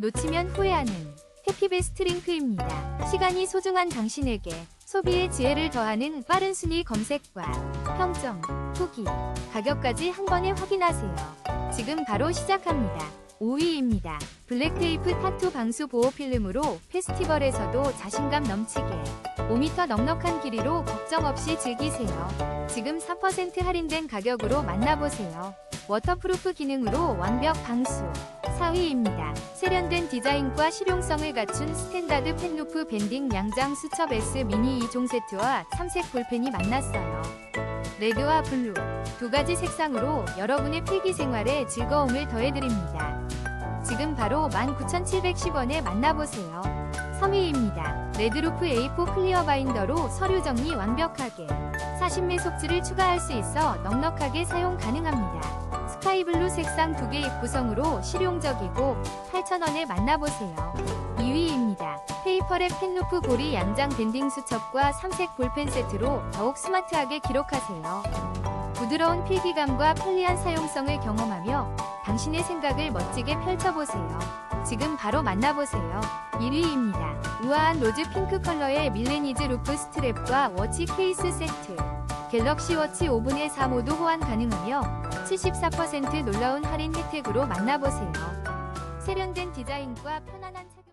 놓치면 후회하는 해피베스트 링크입니다. 시간이 소중한 당신에게 소비의 지혜를 더하는 빠른 순위 검색과 평점, 후기, 가격까지 한 번에 확인하세요. 지금 바로 시작합니다. 5위입니다. 블랙테이프 타투 방수 보호 필름으로 페스티벌에서도 자신감 넘치게 5m 넉넉한 길이로 걱정 없이 즐기세요. 지금 4% 할인된 가격으로 만나보세요. 워터프루프 기능으로 완벽 방수. 4위입니다. 세련된 디자인과 실용성을 갖춘 스탠다드 펜루프 밴딩 양장 수첩 S 미니 2종 세트와 3색 볼펜이 만났어요. 레드와 블루 두 가지 색상으로 여러분의 필기 생활에 즐거움을 더해드립니다. 지금 바로 19,710원에 만나보세요. 3위입니다. 레드루프 A4 클리어 바인더로 서류 정리 완벽하게 40매 속지를 추가할 수 있어 넉넉하게 사용 가능합니다. 스카이블루 색상 두 개의 구성으로 실용적이고 8,000원에 만나보세요. 2위입니다. 페이퍼랩 펜루프 고리 양장 밴딩 수첩과 3색 볼펜 세트로 더욱 스마트하게 기록하세요. 부드러운 필기감과 편리한 사용성을 경험하며 당신의 생각을 멋지게 펼쳐보세요. 지금 바로 만나보세요. 1위입니다. 우아한 로즈 핑크 컬러의 밀레니즈 루프 스트랩과 워치 케이스 세트. 갤럭시 워치 5분의 4 모두 호환 가능하며 74% 놀라운 할인 혜택으로 만나보세요. 세련된 디자인과 편안한 착용